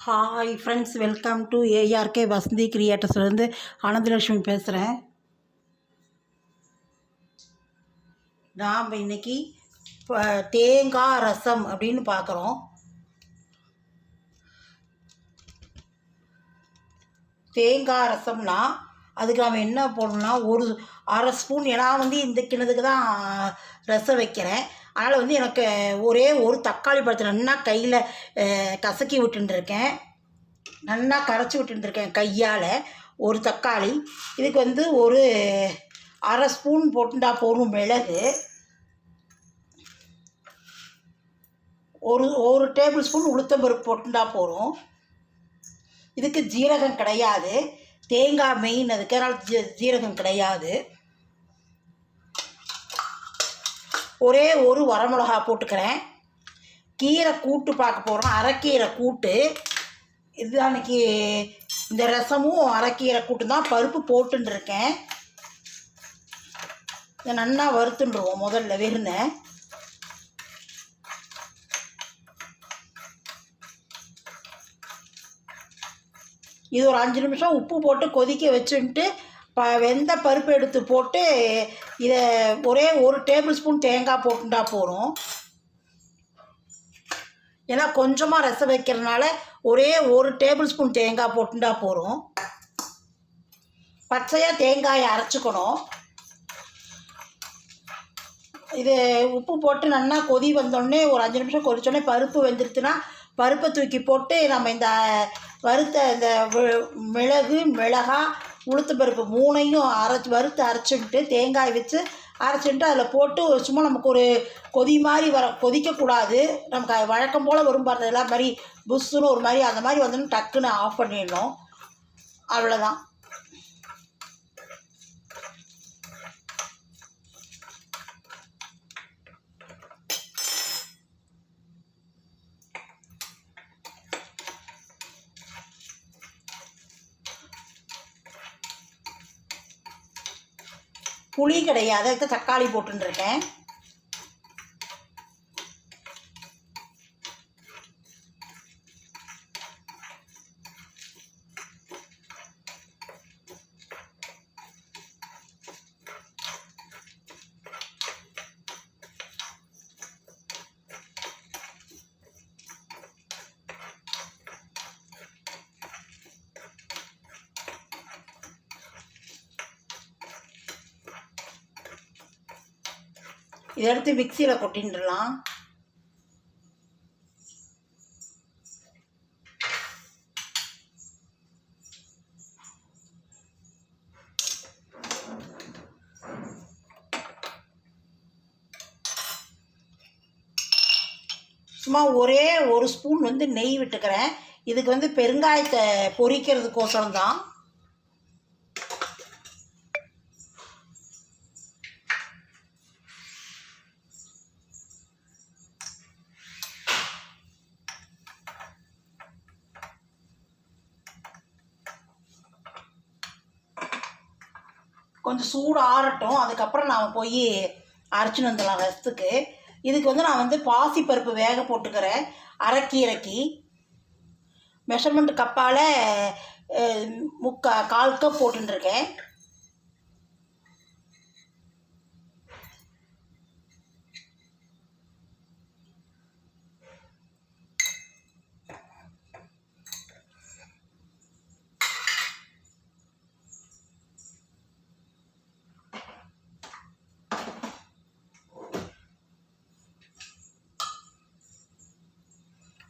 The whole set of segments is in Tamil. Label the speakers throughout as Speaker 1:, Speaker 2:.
Speaker 1: Hi friends welcome to ARK Vasanthi கிரியேட்டர்ஸ்லேருந்து Ananthalakshmi பேசுகிறேன் நாம் இன்றைக்கி தேங்காய் ரசம் அப்படின்னு பார்க்குறோம். தேங்காய் ரசம்னா அதுக்கு நாம் என்ன போடணும்னா ஒரு அரை ஸ்பூன் ஏன்னா வந்து இந்த கிணத்துக்கு தான் ரசம் வைக்கிறேன். அதனால் வந்து எனக்கு ஒரே ஒரு தக்காளி பழத்தை நல்லா கையில் கசக்கி விட்டுருக்கேன் நல்லா கரைச்சி விட்டுருக்கேன் கையால் ஒரு தக்காளி. இதுக்கு வந்து ஒரு அரை ஸ்பூன் போட்டுண்டா போதும் மிளகு. ஒரு ஒரு டேபிள் ஸ்பூன் உளுத்தம்பருப்பு போட்டுண்டா போதும். இதுக்கு ஜீரகம் கிடையாது. தேங்காய் மெயின் அதுக்கு அதனால் ஜீ ஜீரகம் கிடையாது. ஒரே ஒரு வரமிளகா போட்டுக்கிறேன். கீரை கூட்டு பார்க்க போகிறோம் அரைக்கீரை கூட்டு. இது அன்றைக்கி இந்த ரசமும் அரைக்கீரை கூட்டு தான் பருப்பு போட்டுருக்கேன் இருக்கேன். இதை நன்னா வறுத்துண்டுருவோம் முதல்ல வெறுனை இது ஒரு அஞ்சு நிமிஷம் உப்பு போட்டு கொதிக்க வச்சுன்ட்டு ப வெந்த பருப்பு எடுத்து போட்டு இதை ஒரே ஒரு டேபிள் ஸ்பூன் தேங்காய் போட்டுட்டா போதும். ஏன்னா கொஞ்சமாக ரசம் வைக்கிறதுனால ஒரே ஒரு டேபிள் ஸ்பூன் தேங்காய் போட்டுட்டா போதும். பச்சையாக தேங்காயை அரைச்சிக்கணும். இது உப்பு போட்டு நல்லா கொதி வந்தோடனே ஒரு அஞ்சு நிமிஷம் கொதிச்சோடனே பருப்பு வெந்துருச்சுன்னா பருப்பை தூக்கி போட்டு நம்ம இந்த வறுத்த இந்த மிளகு மிளகாய் உளுத்து பருப்பு மூணையும் அரைச்சி வறுத்து அரைச்சிட்டு தேங்காய் வச்சு அரைச்சிட்டு அதில் போட்டு சும்மா நமக்கு ஒரு கொதி மாதிரி வர கொதிக்கக்கூடாது. நமக்கு வழக்கம் போல் வரும் பாருங்க. எல்லாம் மாதிரி புஷ்ஷுன்னு ஒரு மாதிரி அந்த மாதிரி வந்து டக்குன்னு ஆஃப் பண்ணிடணும். அவ்வளோதான் புளி கிடையாது. அதுக்கு தக்காளி போட்டுருக்கேன் இதை எடுத்து மிக்சியில் கொட்டின்றலாம். சும்மா ஒரே ஒரு ஸ்பூன் வந்து நெய் விட்டுக்கிறேன். இதுக்கு வந்து பெருங்காயத்தை பொரிக்கிறதுக்கோசரம் தான். சூடு ஆறட்டும் அதுக்கப்புறம் நாம் போய் அரைச்சின்னு வந்துடலாம் ரசத்துக்கு. இதுக்கு வந்து நான் வந்து பாசிப்பருப்பு வேக போட்டுக்கிறேன். அரைக்கீரைக்கு மெஷர்மெண்ட் கப்பால் முக்கா கால் கப் போட்டுருக்கேன்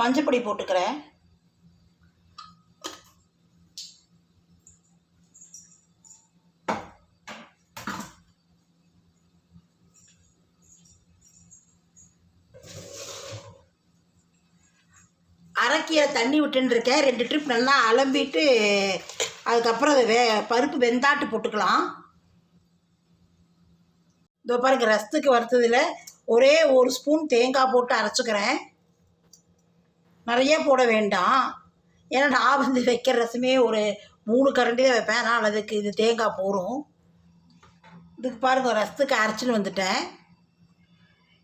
Speaker 1: மஞ்சப்பொடி போட்டுக்கிறேன். அரைக்கீரை தண்ணி விட்டுன்னு இருக்கேன் ரெண்டு ட்ரிப் நல்லா அலம்பிட்டு அதுக்கப்புறம் அதை வே பருப்பு வெந்தாட்டு போட்டுக்கலாம். இதோ பாருங்கள் ரசத்துக்கு வறுத்ததில் ஒரே ஒரு ஸ்பூன் தேங்காய் போட்டு அரைச்சிக்கிறேன். நிறைய போட வேண்டாம். ஏன்னா நான் வந்து வைக்கிற ரசமே ஒரு மூணு கரண்டி தான் வைப்பேன். ஆனால் அதுக்கு இது தேங்காய் போடும். இதுக்கு பாருங்க ரசத்துக்கு அரைச்சின்னு வந்துட்டேன்.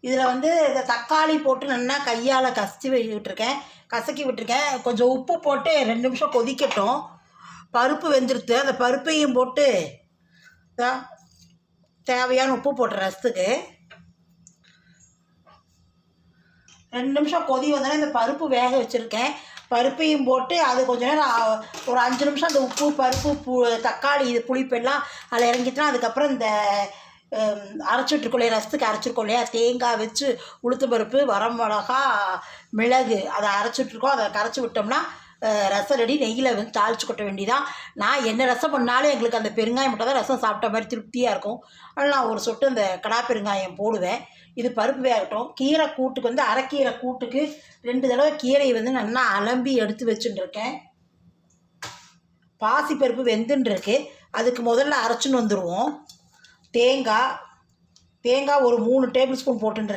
Speaker 1: இதில் வந்து இந்த தக்காளி போட்டு நல்லா கையால் கசிச்சு விட்டுருக்கேன். கசக்கி விட்டுருக்கேன். கொஞ்சம் உப்பு போட்டு ரெண்டு நிமிஷம் கொதிக்கட்டும். பருப்பு வெந்துடுத்து அந்த பருப்பையும் போட்டு தேவையான உப்பு போட்டு ரசத்துக்கு. ரெண்டு நிமிஷம் கொதி வந்தோடனே இந்த பருப்பு வேக வச்சுருக்கேன். பருப்பையும் போட்டு அது கொஞ்ச நேரம் ஒரு அஞ்சு நிமிஷம் அந்த உப்பு பருப்பு பு தக்காளி இது புளிப்பெல்லாம் அதில் இறங்கிட்டுனா அதுக்கப்புறம் இந்த அரைச்சிட்ருக்கோம் இல்லையா ரசத்துக்கு அரைச்சிருக்கோம் இல்லையா தேங்காய் வச்சு உளுத்து பருப்பு வரமிளகா மிளகு அதை அரைச்சிட்ருக்கோம். அதை கரைச்சி விட்டோம்னா ரசம் ரெடி நெய்யில் வந்து தாளிச்சு கொட்ட வேண்டியதான் நான் என்ன ரசம் பண்ணாலும் எங்களுக்கு அந்த பெருங்காயம் மட்டும் தான் ரசம் சாப்பிட்ட மாதிரி திருப்தியாக இருக்கும். அதனால் நான் ஒரு சொட்டு அந்த கடா பெருங்காயம் போடுவேன். இது பருப்பு வேகட்டும். கீரை கூட்டுக்கு வந்து அரைக்கீரை கூட்டுக்கு ரெண்டு தடவை கீரையை வந்து நல்லா அலம்பி எடுத்து வச்சுட்டுருக்கேன். பாசிப்பருப்பு பாசி பருப்பு அதுக்கு முதல்ல அரைச்சின்னு வந்துடுவோம் தேங்காய் தேங்காய் ஒரு மூணு டேபிள் ஸ்பூன் போட்டுன்னு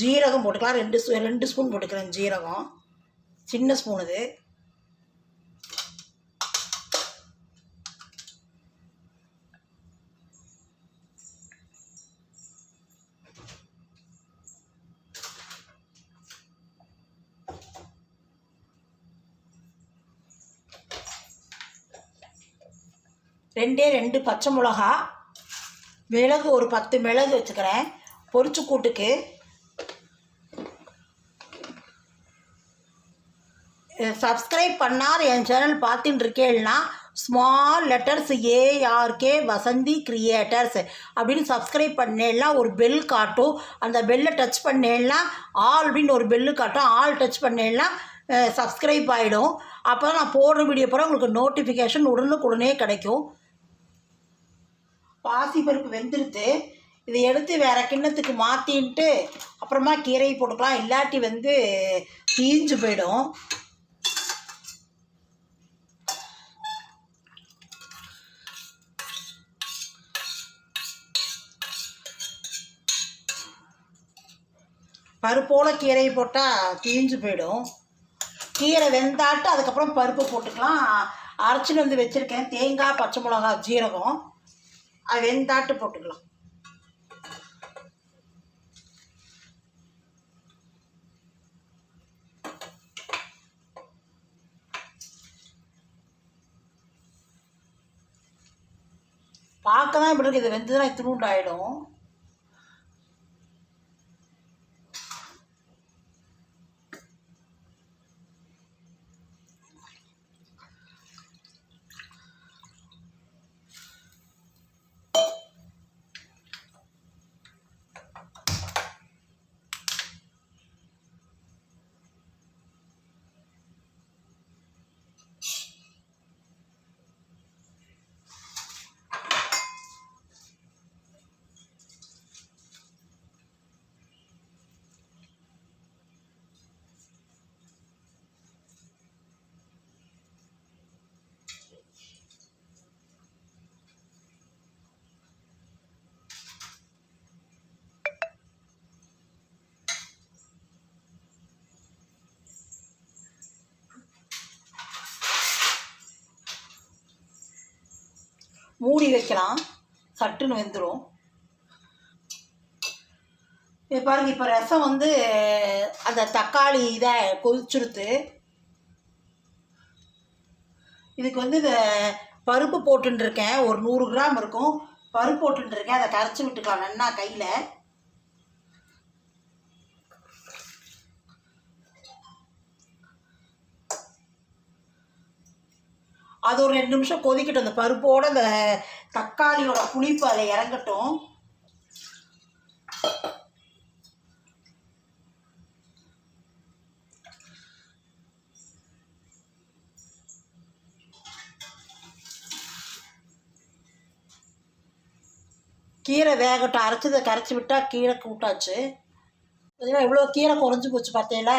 Speaker 1: ஜீரகம் போட்டுக்கலாம். ரெண்டு ஸ்பூ- ரெண்டு ஸ்பூன் போட்டுக்கிறேன் ஜீரகம். சின்ன ஸ்பூன் இது. ரெண்டே ரெண்டு பச்சை மிளகா. மிளகு ஒரு பத்து மிளகு வச்சுக்கிறேன். பொரிச்சு கூட்டுக்கு. சப்ஸ்கிரைப் பண்ணாத என் சேனல் பார்த்துட்டு இருக்கேன்னா small letters ARK Vasanthi creators அப்படின்னு சப்ஸ்கிரைப் பண்ணேன்னா ஒரு பெல் காட்டும். அந்த பெல்லை டச் பண்ணேன்னா ஆல் அப்படின்னு ஒரு பெல்லு காட்டும். ஆல் டச் பண்ணேன்னா சப்ஸ்கிரைப் ஆகிடும் அப்போ தான் நான் போடுற வீடியோ போகிற உங்களுக்கு நோட்டிஃபிகேஷன் உடனுக்குடனே கிடைக்கும். பாசி பருப்பு வெந்துருது. இதை எடுத்து வேறு கிண்ணத்துக்கு மாற்றின்ட்டு அப்புறமா கீரை போட்டுக்கலாம். இல்லாட்டி வந்து தீஞ்சு போயிடும். பருப்போட கீரையை போட்டால் தீஞ்சு போயிடும். கீரை வெந்தாட்டு அதுக்கப்புறம் பருப்பு போட்டுக்கலாம். அரைச்சின்னு வந்து வச்சுருக்கேன். தேங்காய் பச்சை மிளகா ஜீரகம். அது வெந்தாட்டு போட்டுக்கலாம். பார்க்க தான் இப்படி இருக்குது இது வெந்ததுனா இத்தினூண்டு ஆகிடும் மூடி வைக்கலாம். சட்டுன்னு வெந்துடும் இது பாருங்க இப்போ ரசம் வந்து அந்த தக்காளி இதை கொதிச்சுருத்து. இதுக்கு வந்து இந்த பருப்பு போட்டுருக்கேன் ஒரு நூறு கிராம் இருக்கும். பருப்பு போட்டுருக்கேன் அதை கரைச்சி விட்டுக்கலாம். நன்னா கையில். அது ஒரு ரெண்டு நிமிஷம் கொதிக்கட்டும். அந்த பருப்போட அந்த தக்காளியோட புளிப்பு அதில் இறங்கட்டும். கீரை வேகட்டும். அரைச்சதை கரைச்சி விட்டால் கீரை கூட்டாச்சு. இதெல்லாம் இவ்வளோ கீரை குறைஞ்சி போச்சு பார்த்தீங்களா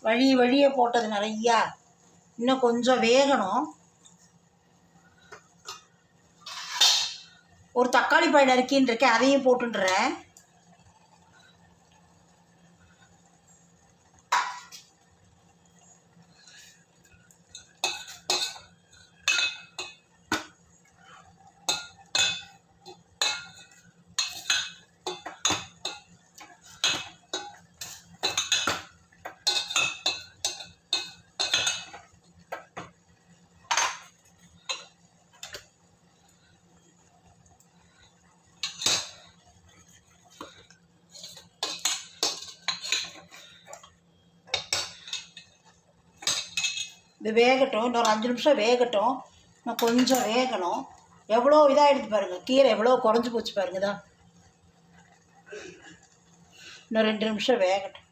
Speaker 1: வழி வழியே போட்டது நிறையா. இன்னும் கொஞ்சம் வேகணும். ஒரு தக்காளி பழம் நறுக்கின்னு இருக்கேன் அதையும் போட்டுன்றேன். இது வேகட்டும் இன்னொரு அஞ்சு நிமிஷம் வேகட்டும். இன்னும் கொஞ்சம் வேகணும். எவ்வளோ இதாகிடுது பாருங்கள் கீரை எவ்வளோ குறைஞ்சி போச்சு பாருங்க தான் இன்னும் ரெண்டு நிமிஷம் வேகட்டும்.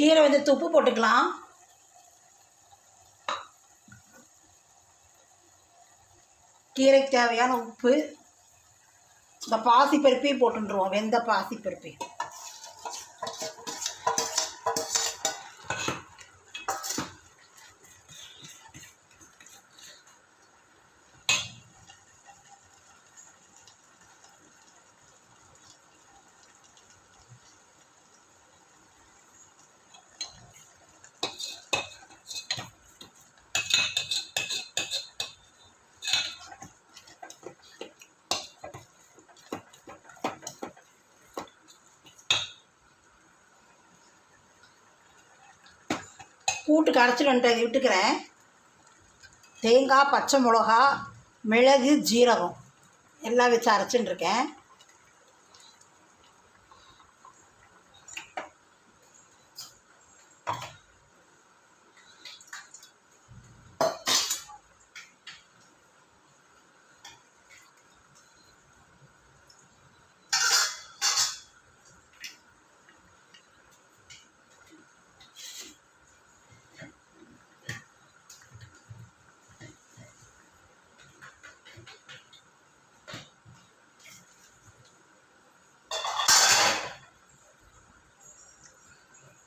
Speaker 1: கீரை வந்து உப்பு போட்டுக்கலாம். கீரைக்கு தேவையான உப்பு. இந்த பாசிப்பருப்பையும் போட்டுருவோம் வெந்த பாசிப்பருப்பையும். கூட்டு கரைச்சிட்டு வந்துட்டு விட்டுக்கிறேன். தேங்காய் பச்சை மிளகா மிளகு ஜீரகம். எல்லாம் வச்சு அரைச்சின்னு இருக்கேன்.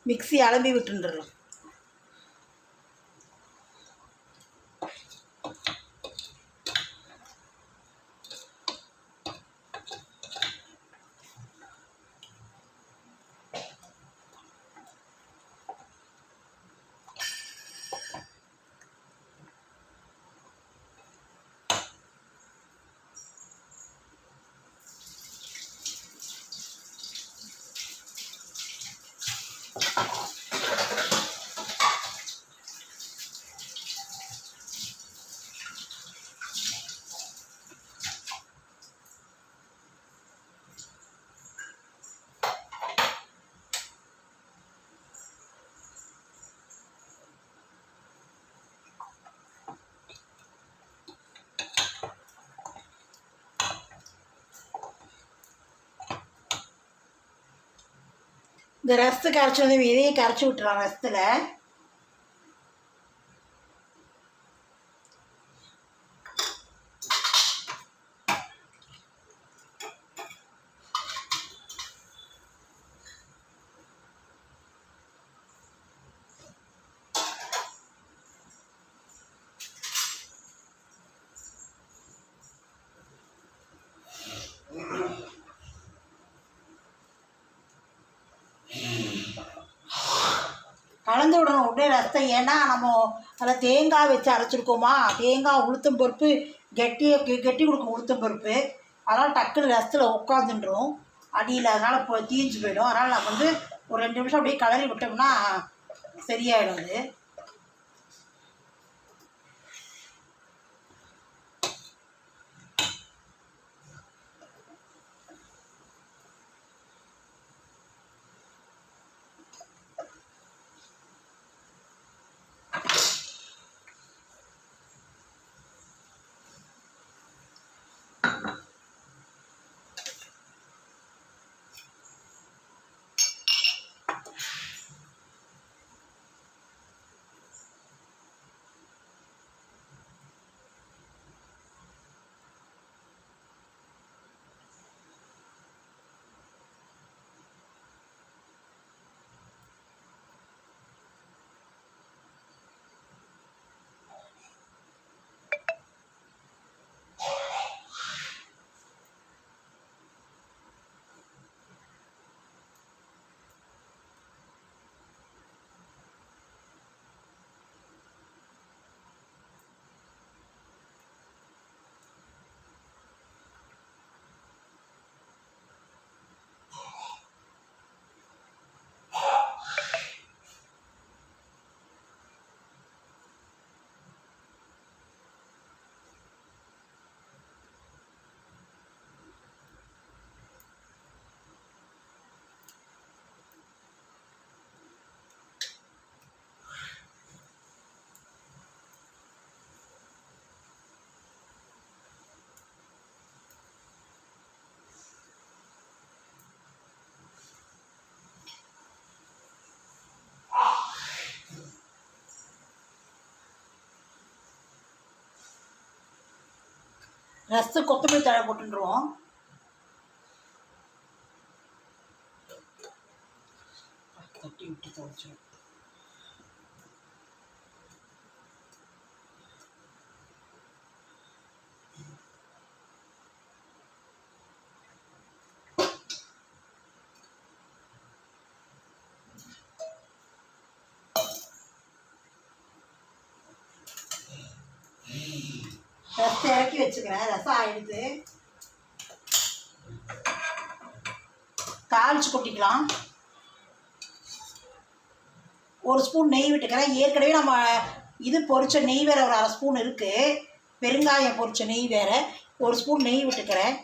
Speaker 1: மிக்ஸி அலம்பி விட்டுருறோம் இந்த ரசத்து கரைச்சி வந்து இதையும் கரைச்சி விட்டுருவாங்க ரசத்தில். கலந்து விடணும். உடனே ரசத்தை ஏன்னா நம்ம அதில் தேங்காய் வச்சு அரைச்சிருக்கோமா? தேங்காய் உளுத்தம் பருப்பு கெட்டியை கெட்டி கொடுக்கும் உளுத்தம் பருப்பு. அதனால் டக்குன்னு ரசத்தில் உட்காந்துன்றோம் அடியில் அதனால் இப்போ தீஞ்சு போயிடும். அதனால் நம்ம வந்து ஒரு ரெண்டு நிமிஷம் அப்படியே கலரி விட்டோம்னா சரியாயிடும் அது. ரசத்து கொத்தமல்லி தழை போட்டுருவோம். தட்டி விட்டு துவைச்சோம் ரசத்தை இறக்கி வச்சுக்கிறேன். ரசம் ஆயிடுது. தாளிச்சு கொட்டிக்கலாம். ஒரு ஸ்பூன் நெய் விட்டுக்கிறேன். ஏற்கனவே நம்ம இது பொரிச்ச நெய் வேற ஒரு அரை ஸ்பூன் இருக்குது பெருங்காயம் பொரிச்ச நெய் வேற ஒரு ஸ்பூன் நெய் விட்டுக்கிறேன்.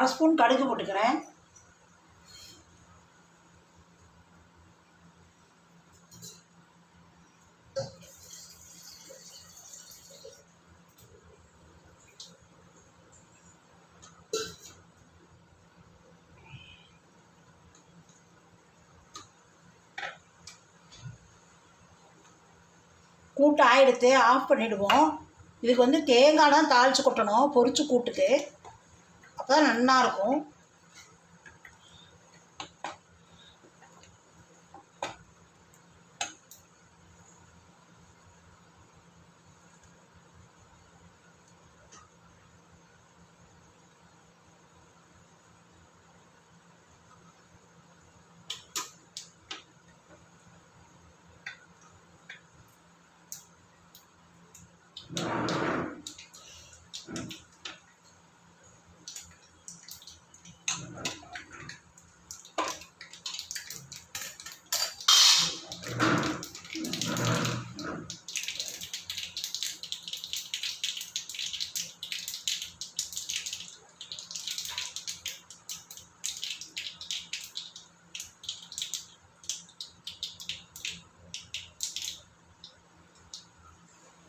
Speaker 1: அரை ஸ்பூன் கடுகு போட்டுக்கிறேன். கூட்டு ஆயிடுத்து ஆஃப் பண்ணிவிடுவோம் இதுக்கு வந்து தேங்காய் தான் தாளித்து கொட்டணும் பொரிச்சு கூட்டுக்கு. அப்போ தான்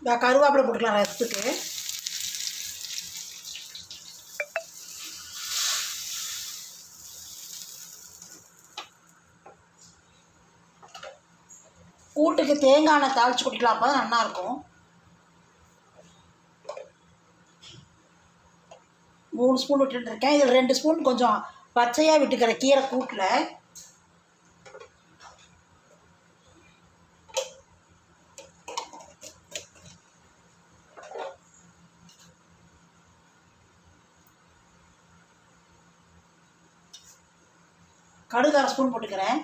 Speaker 1: இந்த கருவேப்பிலை போட்டுக்கலாம் ரசத்துக்கு கூட்டுக்கு தேங்காய் எண்ணெய் தாளிச்சு கொடுக்கலாம் அப்போ தான் நல்லாயிருக்கும் மூணு ஸ்பூன் விட்டுருக்கேன் இதில் ரெண்டு ஸ்பூன் கொஞ்சம் பச்சையாக விட்டுக்கிற கீரை கூட்டில். கடுகு அரை ஸ்பூன் போட்டுக்கிறேன்.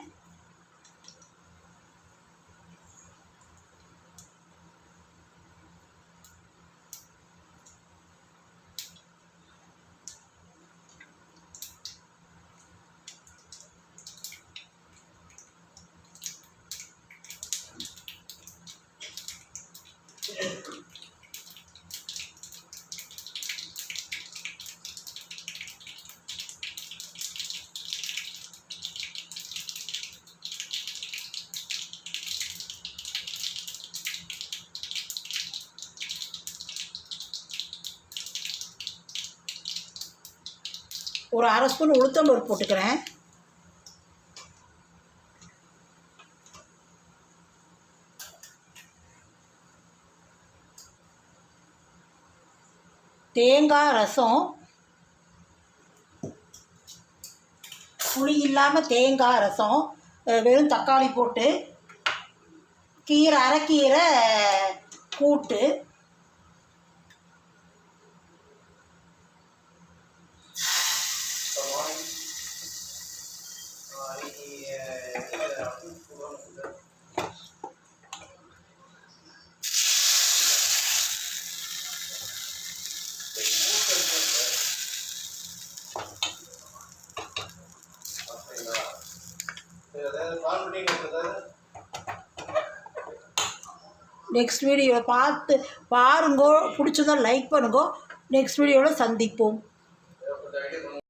Speaker 1: ஒரு அரை ஸ்பூன் உளுத்தம்பருப்பு போட்டுக்கிறேன். தேங்காய் ரசம். புளி இல்லாமல் தேங்காய் ரசம். வெறும் தக்காளி போட்டு கீரை அரைக்கீரை கூட்டு. நெக்ஸ்ட் வீடியோவில் பார்த்து பாருங்கோ. பிடிச்சிருந்தா லைக் பண்ணுங்கோ. நெக்ஸ்ட் வீடியோவில் சந்திப்போம்.